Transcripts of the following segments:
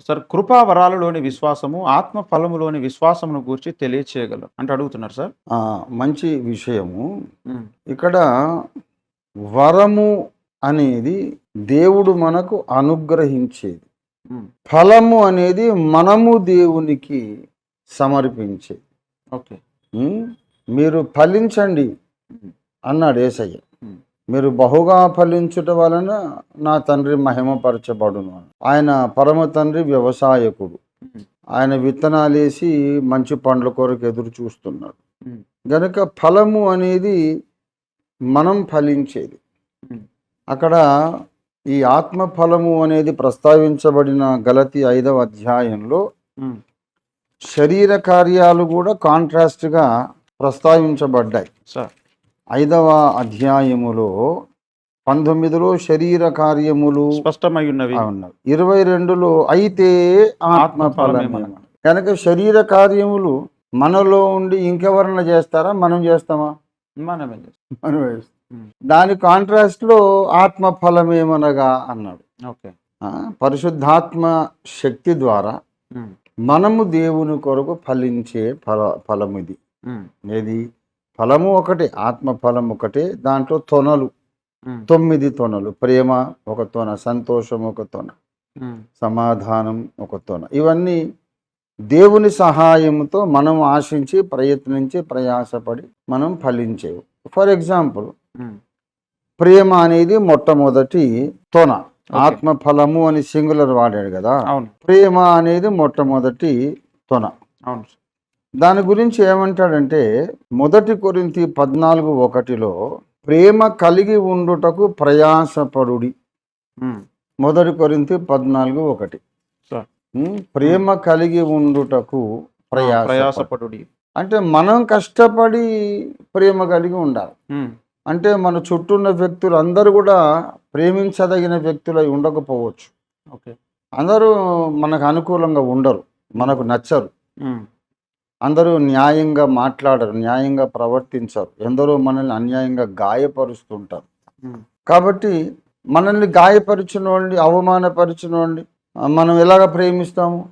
Sir కృపావరాలలోని విశ్వాసము ఆత్మ ఫలములోని విశ్వాసమును గురించి తెలియచేయగలరు అంటే అడుగుతున్నారు సార్. మంచి విషయము. ఇక్కడ వరము అనేది దేవుడు మనకు అనుగ్రహించేది. ఫలము అనేది మనము దేవునికి సమర్పించేది. ఓకే. మీరు ఫలించండి అన్నాడు ఏసయ్య. మీరు బహుగా ఫలించుట వలన నా తండ్రి మహిమపరచబడును. ఆయన పరమ తండ్రి వ్యవసాయకుడు. ఆయన విత్తనాలేసి మంచి పండ్ల కొరకు ఎదురు చూస్తున్నాడు. గనుక ఫలము అనేది మనం ఫలించేది. అక్కడ ఈ ఆత్మ ఫలము అనేది ప్రస్తావించబడిన గలతి ఐదవ అధ్యాయంలో శరీర కార్యాలు కూడా కాంట్రాస్ట్గా ప్రస్తావించబడ్డాయి. సార్. ఐదవ అధ్యాయములో పంతొమ్మిదిలో శరీర కార్యములు స్పష్టమై ఉన్నవి. ఉన్నవి. ఇరవై రెండులో అయితే ఆత్మ ఫలమే కనుక శరీర కార్యములు మనలో ఉండి ఇంకెవరన్నా చేస్తారా? మనం చేస్తామా? మనమే చేస్తాం. మనం చేస్తాం. ఉమ్. దాని కాంట్రాస్ట్లో ఆత్మ ఫలమేమనగా అన్నాడు. ఓకే. పరిశుద్ధాత్మ శక్తి ద్వారా. మనము దేవుని కొరకు ఫలించే ఫల ఫలం ఇది. ఉమ్. ఏది? ఫలము ఒకటే ఆత్మ ఫలం ఒకటే దాంట్లో తొనలు. తొమ్మిది తొనలు. ప్రేమ ఒక తొన సంతోషం ఒక తొన. సమాధానం ఒక తొన. ఇవన్నీ దేవుని సహాయంతో మనం ఆశించి ప్రయత్నించి ప్రయాసపడి మనం ఫలించేవి. For example. ప్రేమ అనేది మొట్టమొదటి తొన. ఆత్మ ఫలము అని సింగులర్ వాడాడు కదా? ప్రేమ అనేది మొట్టమొదటి తొన. అవును. దాని గురించి ఏమంటాడంటే మొదటి కొరింతి పద్నాలుగు ఒకటిలో ప్రేమ కలిగి ఉండుటకు ప్రయాసపడుడి. మొదటి కొరింతి పద్నాలుగు ఒకటి. ప్రేమ కలిగి ఉండుటకు ప్రయాస ప్రయాసపడుడి. అంటే మనం కష్టపడి ప్రేమ కలిగి ఉండాలి. అంటే మన చుట్టూ ఉన్న వ్యక్తులు అందరూ కూడా ప్రేమించదగిన వ్యక్తులై ఉండకపోవచ్చు. ఓకే. అందరూ మనకు అనుకూలంగా ఉండరు. మనకు నచ్చరు. అందరూ న్యాయంగా మాట్లాడరు న్యాయంగా ప్రవర్తించరు. ఎందరో మనల్ని అన్యాయంగా గాయపరుస్తుంటారు. కాబట్టి మనల్ని గాయపరిచిన వాళ్ళని అవమానపరిచిన వాళ్ళని ఆ, మనం ఎలాగ ప్రేమిస్తాము?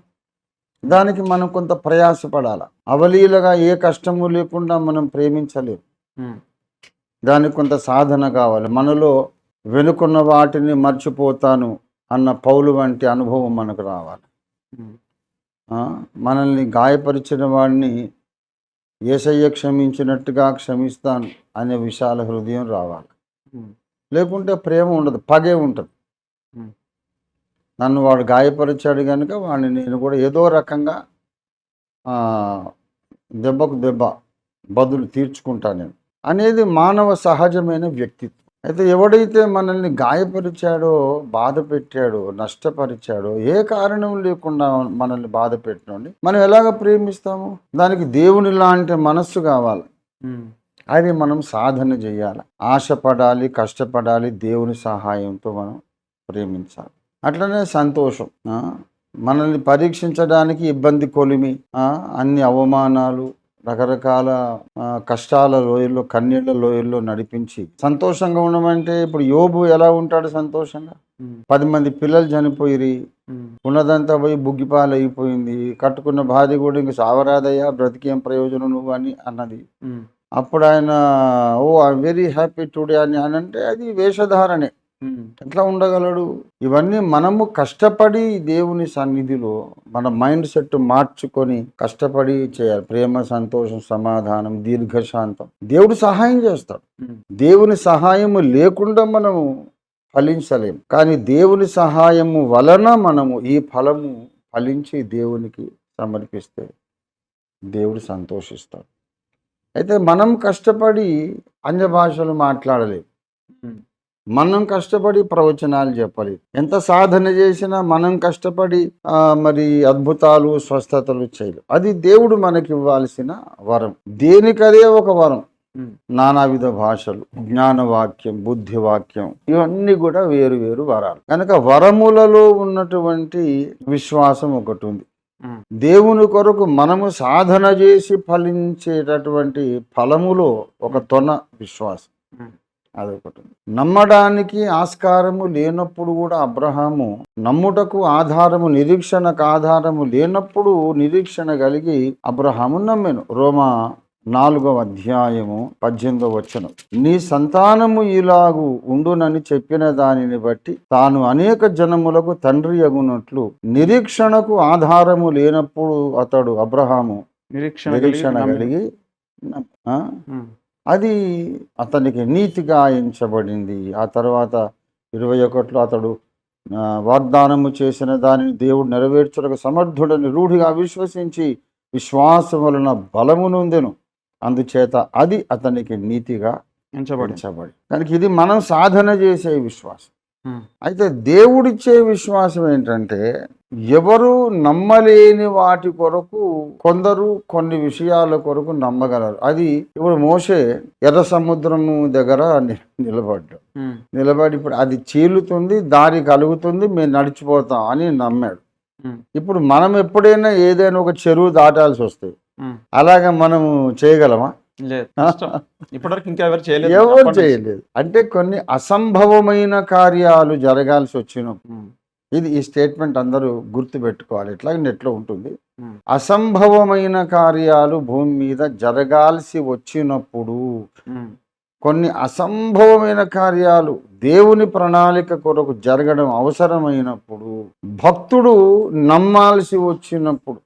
దానికి మనం కొంత ప్రయాసపడాలి? అవలీలగా ఏ కష్టము లేకుండా మనం ప్రేమించలేము. దానికి కొంత సాధన కావాలి. మనలో వెనుకున్న వాటిని మర్చిపోతాను అన్న పౌలు వంటి అనుభవం మనకు రావాలి. మనల్ని గాయపరిచిన వాడిని ఏసయ్య క్షమించినట్టుగా క్షమిస్తాను అనే విశాల హృదయం రావాలి. లేకుంటే ప్రేమ ఉండదు పగే ఉంటుంది. నన్ను వాడు గాయపరిచాడు కనుక వాడిని నేను కూడా ఏదో రకంగా దెబ్బకు దెబ్బ బదులు తీర్చుకుంటా నేను. అనేది మానవ సహజమైన వ్యక్తిత్వం. అయితే ఎవడైతే మనల్ని గాయపరిచాడో బాధ పెట్టాడో నష్టపరిచాడో ఏ కారణం లేకుండా మనల్ని బాధ పెట్టినండి మనం ఎలాగ ప్రేమిస్తాము దానికి దేవుని లాంటి మనస్సు కావాలి. అది మనం సాధన చేయాలి ఆశపడాలి కష్టపడాలి దేవుని సహాయంతో మనం ప్రేమించాలి అట్లనే సంతోషం? మనల్ని పరీక్షించడానికి ఇబ్బంది కొలిమి? అన్ని అవమానాలు రకరకాల కష్టాల లోయల్లో కన్నీళ్ళ లోయల్లో నడిపించి సంతోషంగా ఉండమంటే ఇప్పుడు యోబు ఎలా ఉంటాడు సంతోషంగా. పది మంది పిల్లలు చనిపోయిరి. ఉన్నదంతా పోయి బుగ్గిపాలు అయిపోయింది కట్టుకున్న భార్య కూడా ఇంక సావరాదయ్యా బ్రతికేం ప్రయోజనం నువ్వు అని అన్నది. అప్పుడు ఆయన oh I very happy today అని అని అంటే అది వేషధారణే. ఎట్లా ఉండగలడు? ఇవన్నీ మనము కష్టపడి దేవుని సన్నిధిలో మన మైండ్ సెట్ మార్చుకొని కష్టపడి చేయాలి. ప్రేమ సంతోషం సమాధానం దీర్ఘశాంతం. దేవుడు సహాయం చేస్తాడు. దేవుని సహాయము లేకుండా మనము ఫలించలేము కానీ దేవుని సహాయము వలన మనము ఈ ఫలము ఫలించి దేవునికి సమర్పిస్తే దేవుడు సంతోషిస్తాడు. అయితే మనం కష్టపడి అన్య భాషలు మాట్లాడలేము. మనం కష్టపడి ప్రవచనాలు చెప్పలేదు ఎంత సాధన చేసినా మనం కష్టపడి మరి అద్భుతాలు స్వస్థతలు చేయలేం. అది దేవుడు మనకి ఇవ్వాల్సిన వరం. దేనికదే ఒక వరం. నానావిధ భాషలు జ్ఞానవాక్యం బుద్ధివాక్యం ఇవన్నీ కూడా వేరు వేరు వరాలు. కనుక వరములలో ఉన్నటువంటి విశ్వాసం ఒకటి ఉంది. దేవుని కొరకు మనము సాధన చేసి ఫలించేటటువంటి ఫలములో ఒక తొన విశ్వాసం. అదొకటి నమ్మడానికి ఆస్కారము లేనప్పుడు కూడా అబ్రహాము నమ్ముటకు ఆధారము నిరీక్షణకు ఆధారము లేనప్పుడు నిరీక్షణ కలిగి అబ్రహాము నమ్మెను. రోమా నాలుగవ అధ్యాయము పద్దెనిమిదవ వచనం. నీ సంతానము ఇలాగు ఉండునని చెప్పిన దానిని బట్టి తాను అనేక జనములకు తండ్రి అగునట్లు నిరీక్షణకు ఆధారము లేనప్పుడు అతడు అబ్రహాము నిరీక్షణ నిరీక్షణ కలిగి అది అతనికి నీతిగా ఎంచబడింది. ఆ తర్వాత ఇరవై ఒకటిలో అతడు వాగ్దానము చేసిన దానిని దేవుడు నెరవేర్చుటకు సమర్థుడని రూఢిగా విశ్వసించి విశ్వాసం వలన బలము నొందెను. అందుచేత అది అతనికి నీతిగా ఎంచబడి ఎంచబడి కనుక ఇది మనం సాధన చేసే విశ్వాసం. అయితే దేవుడిచ్చే విశ్వాసం ఏంటంటే ఎవరు నమ్మలేని వాటి కొరకు కొందరు కొన్ని విషయాల కొరకు నమ్మగలరు. అది ఇప్పుడు మోసే ఎర్ర సముద్రము దగ్గర ని- నిలబడ్డాడు. ఉమ్, నిలబడి ఇప్పుడు అది చీలుతుంది దారి కలుగుతుంది మేము నడిచిపోతాం అని నమ్మాడు. ఇప్పుడు మనం ఎప్పుడైనా ఏదైనా ఒక చెరువు దాటాల్సి వస్తుంది. అలాగే మనము చేయగలమా? లేదు. ఇప్పటివరకు ఇంకా ఎవరు చేయలేదు. ఎవరు. చేయలేదు. అంటే కొన్ని అసంభవమైన కార్యాలు జరగాల్సి వచ్చినప్పుడు ఇది ఈ స్టేట్మెంట్ అందరూ గుర్తు పెట్టుకోవాలి ఇట్లాగే నెట్లో ఉంటుంది. అసంభవమైన కార్యాలు భూమి మీద జరగాల్సి వచ్చినప్పుడు కొన్ని అసంభవమైన కార్యాలు దేవుని ప్రణాళిక కొరకు జరగడం అవసరమైనప్పుడు భక్తుడు నమ్మాల్సి వచ్చినప్పుడు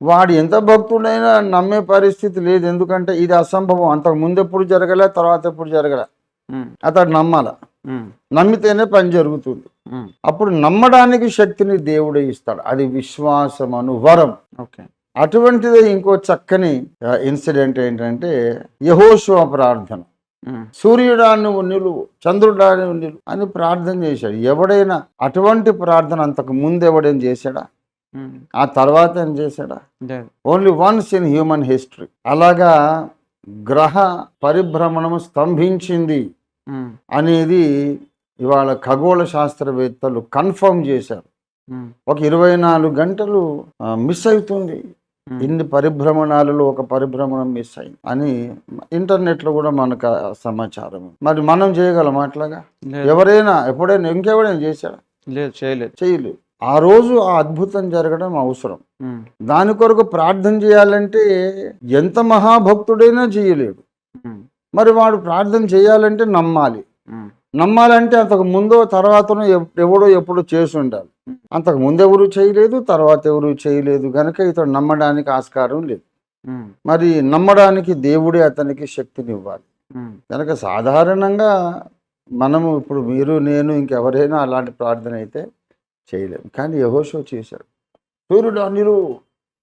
వాడు ఎంత భక్తుడైనా నమ్మే పరిస్థితి లేదు. ఎందుకంటే ఇది అసంభవం. అంతకు ముందు ఎప్పుడు జరగలే తర్వాత ఎప్పుడు జరగలే. అతడు నమ్మాల. నమ్మితేనే పని జరుగుతుంది. అప్పుడు నమ్మడానికి శక్తిని దేవుడే ఇస్తాడు. అది విశ్వాసం అను వరం. ఓకే. అటువంటిదే ఇంకో చక్కని ఇన్సిడెంట్ ఏంటంటే యహోశివ ప్రార్థన. సూర్యుడా నువ్వు నిలువు చంద్రుడా నువ్వు నిలువు అని ప్రార్థన చేశాడు. ఎవడైనా అటువంటి ప్రార్థన అంతకు ముందు ఎవడైనా చేశాడా? ఆ తర్వాత ఏం చేశాడా? Only once in human history అలాగా గ్రహ పరిభ్రమణము స్తంభించింది అనేది ఇవాళ ఖగోళ శాస్త్రవేత్తలు కన్ఫర్మ్ చేశారు. ఒక ఇరవై నాలుగు గంటలు మిస్ అవుతుంది. ఇన్ని పరిభ్రమణాలలో ఒక పరిభ్రమణం మిస్ అయింది అని ఇంటర్నెట్లో కూడా మనకు సమాచారం. మరి మనం చేయగలం అట్లాగా? ఎవరైనా ఎప్పుడైనా ఇంకెవడైనా చేశాడా? లేదు చేయలేదు. చేయలేదు. ఆ రోజు ఆ అద్భుతం జరగడం అవసరం. దాని కొరకు ప్రార్థన చేయాలంటే ఎంత మహాభక్తుడైనా చేయలేడు. మరి వాడు ప్రార్థన చేయాలంటే నమ్మాలి. నమ్మాలంటే అంతకు ముందో తర్వాతనో ఎప్- ఎవడో ఎప్పుడో చేసి ఉండాలి. అంతకు ముందు ఎవరు చేయలేదు తర్వాత ఎవరు చేయలేదు. కనుక ఇతడు నమ్మడానికి ఆస్కారం లేదు. మరి నమ్మడానికి దేవుడే అతనికి శక్తిని ఇవ్వాలి ఉమ్, కనుక సాధారణంగా మనము ఇప్పుడు మీరు నేను ఇంకెవరైనా అలాంటి ప్రార్థన అయితే చేయలేము. కానీ యహోషో చేశాడు. సూర్యుడు నిలు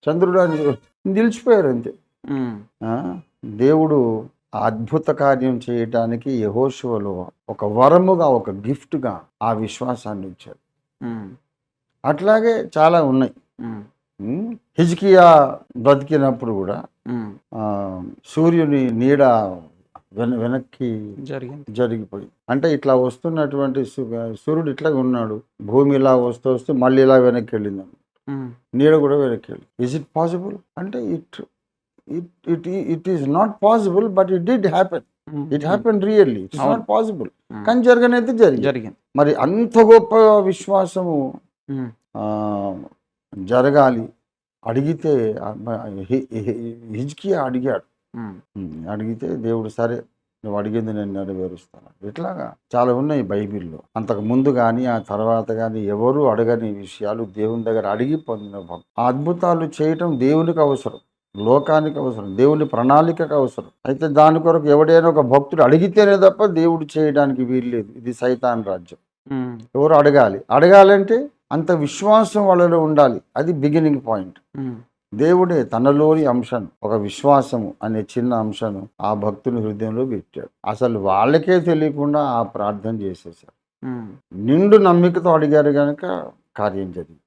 చంద్రుడు నిలు నిలిచిపోయారు అంతే. దేవుడు ఆ? అద్భుత కార్యం చేయటానికి యహోశువలో ఒక వరముగా ఒక గిఫ్ట్గా ఆ విశ్వాసాన్ని ఇచ్చాడు ఉమ్, అట్లాగే చాలా ఉన్నాయి. హిజ్కియా బ్రతికినప్పుడు కూడా సూర్యుని నీడ వెన వెనక్కి జరిగింది. జరిగిపోయింది అంటే ఇట్లా వస్తున్నటువంటి సూర్యుడు ఇట్లా ఉన్నాడు. భూమి ఇలా వస్తూ వస్తూ మళ్ళీ ఇలా వెనక్కి వెళ్ళింది నీడ కూడా వెనక్కి వెళ్ళి ఇస్ ఇట్ పాసిబుల్ అంటే it it it it is not possible but it did happen it happen really it's. Not possible కానీ జరగనైతే జరిగింది. జరిగింది. మరి అంత గొప్ప విశ్వాసము జరగాలి అడిగితే హిజ్కియా అడిగాడు. అడిగితే దేవుడు సరే నువ్వు అడిగింది నేను నెరవేరుస్తాను. ఇట్లాగా చాలా ఉన్నాయి బైబిల్లో. అంతకు ముందు కానీ ఆ తర్వాత కానీ ఎవరు అడగని విషయాలు దేవుని దగ్గర అడిగి పొందిన భక్తులు. ఆ అద్భుతాలు చేయటం దేవునికి అవసరం. లోకానికి అవసరం. దేవుని ప్రణాళికకు అవసరం. అయితే దాని కొరకు ఎవడైనా ఒక భక్తుడు అడిగితేనే తప్ప దేవుడు చేయడానికి వీల్లేదు. ఇది సైతాన్ రాజ్యం. ఎవరు అడగాలి? అడగాలంటే అంత విశ్వాసం వాళ్ళలో ఉండాలి. అది బిగినింగ్ పాయింట్. దేవుడే తనలోని అంశం ఒక విశ్వాసము అనే చిన్న అంశను ఆ భక్తుని హృదయంలో పెట్టాడు. అసలు వాళ్ళకే తెలియకుండా ఆ ప్రార్థన చేసేసారు నిండు నమ్మికతో అడిగారు కనుక కార్యం జరిగింది.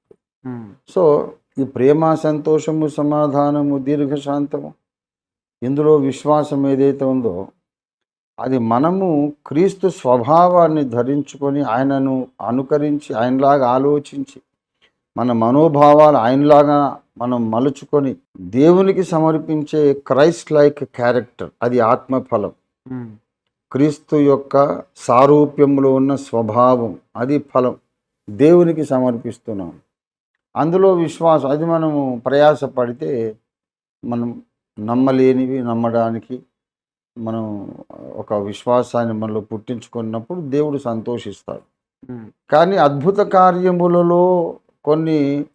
సో ఈ ప్రేమ సంతోషము సమాధానము దీర్ఘశాంతము ఇందులో విశ్వాసం ఏదైతే ఉందో అది మనము క్రీస్తు స్వభావాన్ని ధరించుకొని ఆయనను అనుకరించి ఆయనలాగా ఆలోచించి మన మనోభావాలు ఆయనలాగా మనం మలుచుకొని దేవునికి సమర్పించే క్రైస్ట్ లైక్ క్యారెక్టర్ అది ఆత్మఫలం. క్రీస్తు యొక్క సారూప్యంలో ఉన్న స్వభావం అది ఫలం. దేవునికి సమర్పిస్తున్నాం. అందులో విశ్వాసం అది మనము ప్రయాసపడితే మనం నమ్మలేనివి నమ్మడానికి మనం ఒక విశ్వాసాన్ని మనలో పుట్టించుకున్నప్పుడు దేవుడు సంతోషిస్తాడు. కానీ అద్భుత కార్యములలో కొన్ని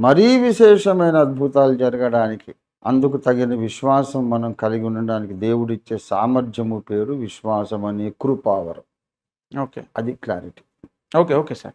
మరీ విశేషమైన అద్భుతాలు జరగడానికి అందుకు తగిన విశ్వాసం మనం కలిగి ఉండడానికి దేవుడిచ్చే సామర్థ్యము పేరు విశ్వాసం అనే కృపావరం. ఓకే. అది క్లారిటీ. Okay okay sir.